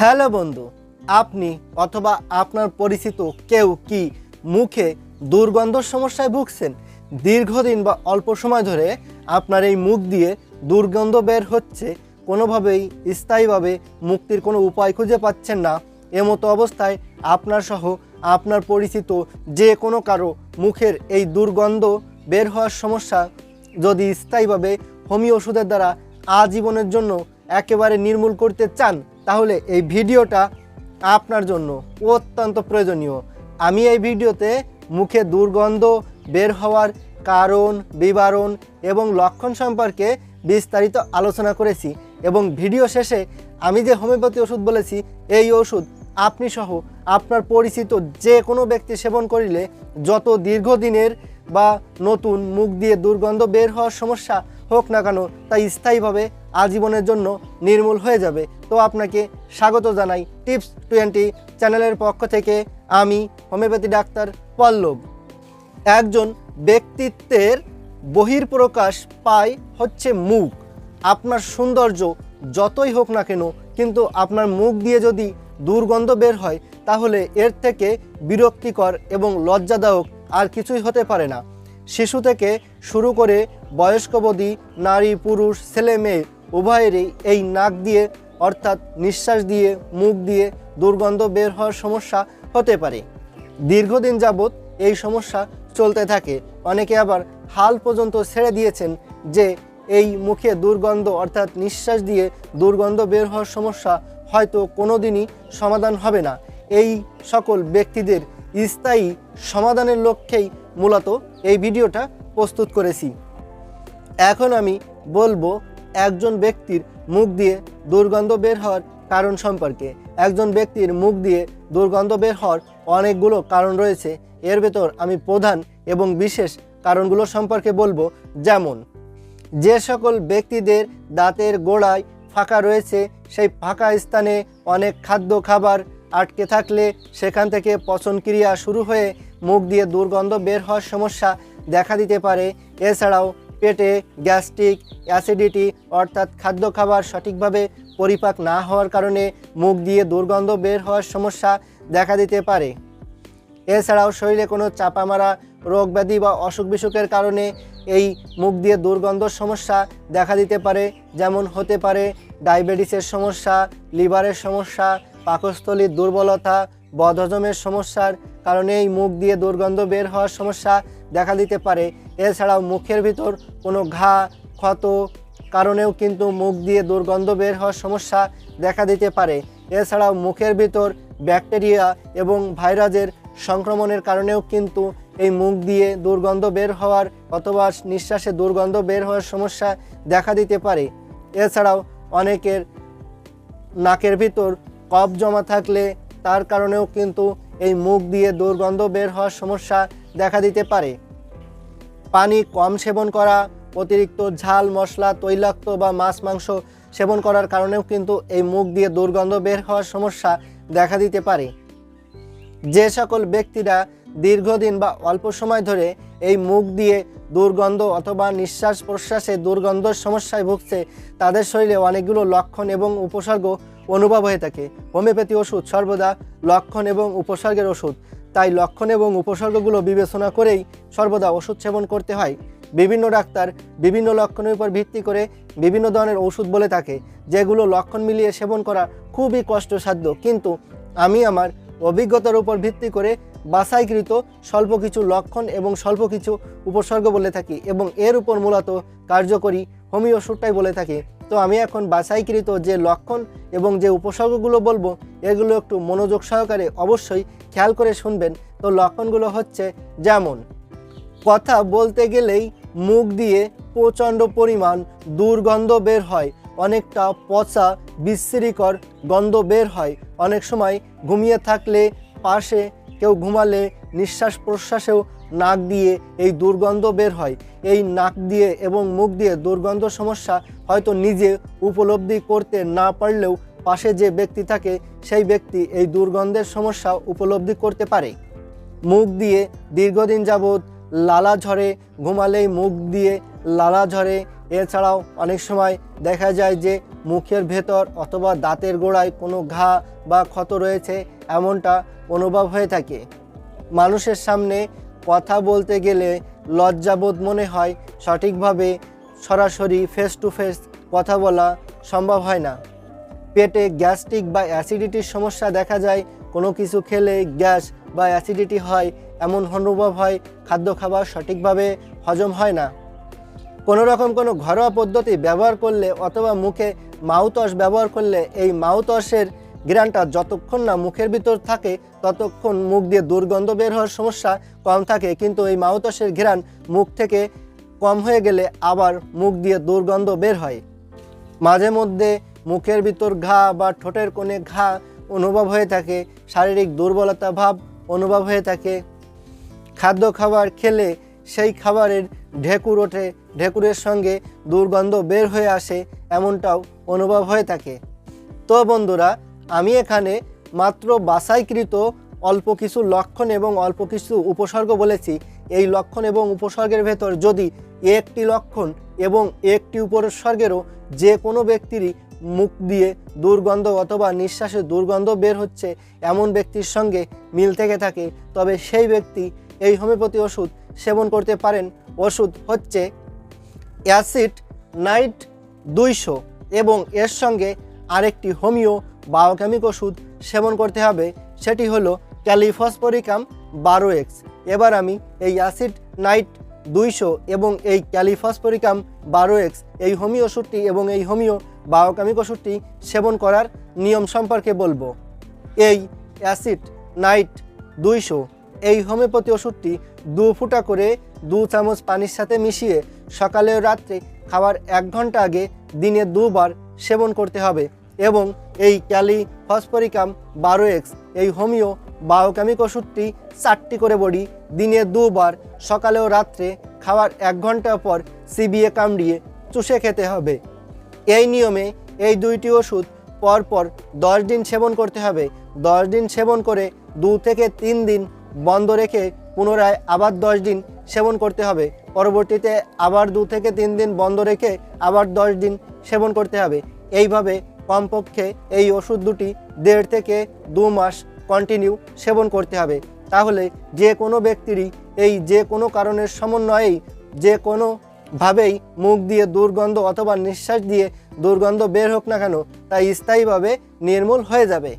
Hello বন্ধু, আপনি অথবা আপনার পরিচিত কেউ কি মুখে দুর্গন্ধর সমস্যায় ভুগছেন? দীর্ঘদিন বা অল্প সময় ধরে আপনার এই মুখ দিয়ে দুর্গন্ধ বের হচ্ছে, কোনোভাবেই স্থায়ীভাবে মুক্তির কোনো উপায় খুঁজে পাচ্ছেন না। এমতো অবস্থায় আপনার সহ আপনার পরিচিত যে কোনো কারও মুখের এই দুর্গন্ধ বের হওয়ার সমস্যা যদি স্থায়ীভাবে হোমিও ওষুধের দ্বারা আজীবনের জন্য একেবারে নির্মূল করতে চান তাহলে এই ভিডিওটা আপনার জন্য অত্যন্ত প্রয়োজনীয়। আমি এই ভিডিওতে মুখে দুর্গন্ধ বের হওয়ার কারণ, বিবরণ এবং লক্ষণ সম্পর্কে বিস্তারিত আলোচনা করেছি এবং ভিডিও শেষে আমি যে হোমিওপ্যাথি ওষুধ বলেছি, এই ওষুধ আপনি সহ আপনার পরিচিত যে কোনো ব্যক্তি সেবন করিলে যত দীর্ঘদিনের বা নতুন মুখ দিয়ে দুর্গন্ধ বের হওয়ার সমস্যা হোক না কেন তা স্থায়ীভাবে আজীবনের জন্য নির্মূল হয়ে যাবে। তো আপনাকে স্বাগত জানাই টিপস টোয়েন্টি চ্যানেলের পক্ষ থেকে আমি হোমিওপ্যাথি ডাক্তার পল্লব। একজন ব্যক্তিত্বের বহির্প্রকাশ পায় হচ্ছে মুখ। আপনার সৌন্দর্য যতই হোক না কেন, কিন্তু আপনার মুখ দিয়ে যদি দুর্গন্ধ বের হয়, তাহলে এর থেকে বিরক্তিকর এবং লজ্জাদায়ক আর কিছুই হতে পারে না। শিশু থেকে শুরু করে বয়স্কবধি নারী, পুরুষ, ছেলে, মেয়ে উভয়েরই এই নাক দিয়ে, অর্থাৎ নিঃশ্বাস দিয়ে, মুখ দিয়ে দুর্গন্ধ বের হওয়ার সমস্যা হতে পারে। দীর্ঘদিন যাবৎ এই সমস্যা চলতে থাকে। অনেকে আবার হাল পর্যন্ত ছেড়ে দিয়েছেন যে এই মুখে দুর্গন্ধ, অর্থাৎ নিঃশ্বাস দিয়ে দুর্গন্ধ বের হওয়ার সমস্যা হয়তো কোনো দিনই সমাধান হবে না। এই সকল ব্যক্তিদের স্থায়ী সমাধানের লক্ষ্যেই মূলত এই ভিডিওটা প্রস্তুত করেছি। এখন আমি বলব একজন ব্যক্তির মুখ দিয়ে দুর্গন্ধ বের হওয়ার কারণ সম্পর্কে। একজন ব্যক্তির মুখ দিয়ে দুর্গন্ধ বের হওয়ার অনেকগুলো কারণ রয়েছে। এর ভেতর আমি প্রধান এবং বিশেষ কারণগুলো সম্পর্কে বলব। যেমন, যে সকল ব্যক্তিদের দাঁতের গোড়ায় ফাঁকা রয়েছে, সেই ফাঁকা স্থানে অনেক খাদ্য খাবার আটকে থাকলে সেখান থেকে পচন ক্রিয়া শুরু হয়ে মুখ দিয়ে দুর্গন্ধ বের হওয়ার সমস্যা দেখা দিতে পারে। এছাড়াও পেটে, গ্যাস্ট্রিক, অ্যাসিডিটি, অর্থাৎ খাদ্য খাবার সঠিকভাবে পরিপাক না হওয়ার কারণে মুখ দিয়ে দুর্গন্ধ বের হওয়ার সমস্যা দেখা দিতে পারে। এছাড়াও শরীরে কোনো চাপা মারা রোগ ব্যাধি বা অসুখ বিসুখের কারণে এই মুখ দিয়ে দুর্গন্ধ সমস্যা দেখা দিতে পারে, যেমন হতে পারে ডায়াবেটিসের সমস্যা, লিভারের সমস্যা পাকস্থলীর দুর্বলতা, বদহজমের সমস্যার কারণে এই মুখ দিয়ে দুর্গন্ধ বের হওয়ার সমস্যা দেখা দিতে পারে। এছাড়াও মুখের ভিতর কোনো ঘা, ক্ষত কারণেও কিন্তু মুখ দিয়ে দুর্গন্ধ বের হওয়ার সমস্যা দেখা দিতে পারে। এছাড়াও মুখের ভিতর ব্যাকটেরিয়া এবং ভাইরাসের সংক্রমণের কারণেও কিন্তু এই মুখ দিয়ে দুর্গন্ধ বের হওয়ার অথবা নিঃশ্বাসে দুর্গন্ধ বের হওয়ার সমস্যা দেখা দিতে পারে। এছাড়াও অনেকের নাকের ভিতর কফ জমা থাকলে তার কারণেও কিন্তু এই মুখ দিয়ে দুর্গন্ধ বের হওয়ার সমস্যা দেখা দিতে পারে। পানি কম সেবন করা, অতিরিক্ত ঝাল, মশলা, তৈলাক্ত বা মাছ, মাংস সেবন করার কারণেও কিন্তু এই মুখ দিয়ে দুর্গন্ধ বের হওয়ার সমস্যা দেখা দিতে পারে। যে সকল ব্যক্তিরা দীর্ঘদিন বা অল্প সময় ধরে এই মুখ দিয়ে দুর্গন্ধ অথবা নিঃশ্বাস প্রশ্বাসে দুর্গন্ধর সমস্যায় ভুগছে, তাদের শরীরে অনেকগুলো লক্ষণ এবং উপসর্গ অনুভব হয়ে থাকে। হোমিওপ্যাথি ওষুধ সর্বদা লক্ষণ এবং উপসর্গের ওষুধ। তাই লক্ষণ এবং উপসর্গগুলো বিবেচনা করেই সর্বদা ওষুধ সেবন করতে হয়। বিভিন্ন ডাক্তার বিভিন্ন লক্ষণের উপর ভিত্তি করে বিভিন্ন ধরনের ওষুধ বলে থাকে, যেগুলো লক্ষণ মিলিয়ে সেবন করা খুবই কষ্টসাধ্য। কিন্তু আমি আমার অভিজ্ঞতার উপর ভিত্তি করে বাছাইকৃত স্বল্প কিছু লক্ষণ এবং স্বল্প কিছু উপসর্গ বলে থাকি এবং এর উপর মূলত কার্যকরী হোমিও ওষুধটাই বলে থাকি। তো আমি এখন বাছাইকৃত যে লক্ষণ এবং যে উপসর্গগুলো বলব, এগুলো একটু মনোযোগ সহকারে অবশ্যই খেয়াল করে শুনবেন। তো লক্ষণগুলো হচ্ছে যেমন, কথা বলতে গেলেই মুখ দিয়ে প্রচণ্ড পরিমাণ দুর্গন্ধ বের হয়, অনেকটা পচা, বিশ্রীকর গন্ধ বের হয়, অনেক সময় ঘুমিয়ে থাকলে পাশে কেউ ঘুমালে নিঃশ্বাস প্রশ্বাসেও নাক দিয়ে এই দুর্গন্ধ বের হয়। এই নাক দিয়ে এবং মুখ দিয়ে দুর্গন্ধ সমস্যা হয়তো নিজে উপলব্ধি করতে না পারলেও পাশে যে ব্যক্তি থাকে, সেই ব্যক্তি এই দুর্গন্ধের সমস্যা উপলব্ধি করতে পারে। মুখ দিয়ে দীর্ঘদিন যাবৎ লালা ঝরে, ঘুমালেই মুখ দিয়ে লালা ঝরে এছাড়াও অনেক সময় দেখা যায় যে মুখের ভেতর অথবা দাঁতের গোড়ায় কোনো ঘা বা ক্ষত রয়েছে এমনটা অনুভব হয়ে থাকে। মানুষের সামনে কথা বলতে গেলে লজ্জাবোধ মনে হয়, সঠিকভাবে সরাসরি ফেস টু ফেস কথা বলা সম্ভব হয় না। পেটে গ্যাস্ট্রিক বা অ্যাসিডিটির সমস্যা দেখা যায়, কোনো কিছু খেলে গ্যাস বা অ্যাসিডিটি হয়, এমন অনুভব হয়, খাদ্য খাবার সঠিকভাবে হজম হয় না। কোনো রকম কোনো ঘরোয়া পদ্ধতি ব্যবহার করলে অথবা মুখে মাউথওয়াশ ব্যবহার করলে এই মাউথওয়াশের গ্রানটা যতক্ষণ না মুখের ভিতর থাকে, ততক্ষণ মুখ দিয়ে দুর্গন্ধ বের হওয়ার সমস্যা কম থাকে। কিন্তু এই মাউথওয়াশের ঘ্রাণ মুখ থেকে কম হয়ে গেলে আবার মুখ দিয়ে দুর্গন্ধ বের হয়। মাঝে মধ্যে মুখের ভিতর ঘা বা ঠোঁটের কোণে ঘা অনুভব হয়ে থাকে, শারীরিক দুর্বলতা ভাব অনুভব হয়ে থাকে। খাদ্য খাবার খেলে সেই খাবারের ঢেকুর ওঠে, ঢেকুরের সঙ্গে দুর্গন্ধ বের হয়ে আসে, এমনটাও অনুভব হয়ে থাকে। তো বন্ধুরা, আমি এখানে মাত্র বাছাইকৃত অল্প কিছু লক্ষণ এবং অল্প কিছু উপসর্গ বলেছি। এই লক্ষণ এবং উপসর্গের ভেতর যদি একটি লক্ষণ এবং একটি উপসর্গেরও যে কোনো ব্যক্তিরই মুখ দিয়ে দুর্গন্ধ অথবা নিঃশ্বাসে দুর্গন্ধ বের হচ্ছে, এমন ব্যক্তির সঙ্গে মিল থেকে থাকে, তবে সেই ব্যক্তি এই হোমিওপ্যাথি ওষুধ সেবন করতে পারেন। ওষুধ হচ্ছে অ্যাসিড নাইট দুইশো এবং এর সঙ্গে আরেকটি হোমিও বায়োকেমিক ওষুধ সেবন করতে হবে। সেটি হলো ক্যালিফসপরিকাম বারো এক্স। এবার আমি এই অ্যাসিড নাইট দুইশো এবং এই ক্যালিফসপরিকাম বারো এক্স, এই হোমিও ওষুধটি এবং এই হোমিও বায়োকেমিক ওষুধটি সেবন করার নিয়ম সম্পর্কে বলব। এই অ্যাসিড নাইট দুইশো হোমিওপ্যাথি ওষুধটি দু ফুটা করে দু চামচ পানির সাথে মিশিয়ে সকালে ও রাত্রে খাবার এক ঘণ্টা আগে দিনে দুবার সেবন করতে হবে এবং এই ক্যালি ফসফরিকাম বারো এক্স, এই হোমিও বায়োকেমিক ওষুধটি চারটি করে বড়ি দিনে দুবার সকালে ও রাত্রে খাওয়ার এক ঘণ্টা পর সিবিএ কামড়িয়ে চুষে খেতে হবে। এই নিয়মে এই দুইটি ওষুধ পরপর দশ দিন সেবন করতে হবে। দশ দিন সেবন করে দু থেকে তিন দিন বন্ধ রেখে পুনরায় আবার দশ দিন সেবন করতে হবে। পরবর্তীতে আবার দু থেকে তিন দিন বন্ধ রেখে আবার দশ দিন সেবন করতে হবে। এইভাবে কমপক্ষে এই ওষুধ দুটি দেড় থেকে দু মাস কন্টিনিউ সেবন করতে হবে। তাহলে যে কোনো ব্যক্তিরই এই যে কোনো কারণের সমন্বয়েই যে কোনো ভাবেই মুখ দিয়ে দুর্গন্ধ অথবা নিঃশ্বাস দিয়ে দুর্গন্ধ বের হোক না কেন তা স্থায়ীভাবে নির্মূল হয়ে যাবে।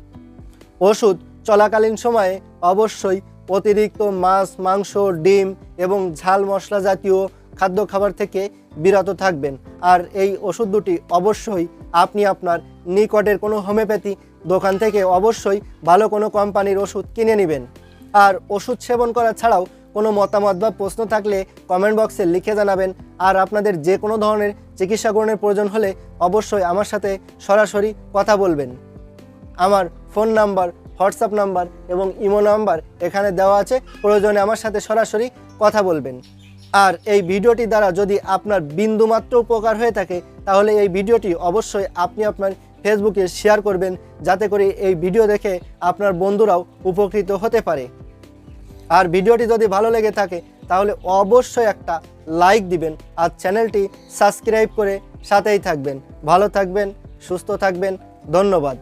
ওষুধ চলাকালীন সময়ে অবশ্যই অতিরিক্ত মাছ, মাংস, ডিম এবং ঝাল মশলা জাতীয় খাদ্য খাবার থেকে বিরত থাকবেন। আর এই ওষুধ দুটি অবশ্যই আপনি আপনার নিকটের কোনো হোমিওপ্যাথি দোকান থেকে অবশ্যই ভালো কোনো কোম্পানির ওষুধ কিনে নেবেন। আর ওষুধ সেবন করা ছাড়াও কোনো মতামত বা প্রশ্ন থাকলে কমেন্ট বক্সে লিখে জানাবেন। আর আপনাদের যে কোনো ধরনের চিকিৎসা গ্রহণের প্রয়োজন হলে অবশ্যই আমার সাথে সরাসরি কথা বলবেন। আমার phone number WhatsApp number imo imo number এখানে দেওয়া আছে। প্রয়োজনে আমার সাথে সরাসরি কথা বলবেন। আর এই ভিডিওটি দ্বারা যদি আপনার বিন্দুমাত্র উপকার হয়ে থাকে, তাহলে এই ভিডিওটি অবশ্যই আপনি আপনার ফেসবুকে শেয়ার করবেন, যাতে করে এই ভিডিও দেখে আপনার বন্ধুরাও উপকৃত হতে পারে। আর ভিডিওটি যদি ভালো লেগে থাকে, তাহলে অবশ্যই একটা লাইক দিবেন আর চ্যানেলটি সাবস্ক্রাইব করে সাথেই থাকবেন। ভালো থাকবেন, সুস্থ থাকবেন, ধন্যবাদ।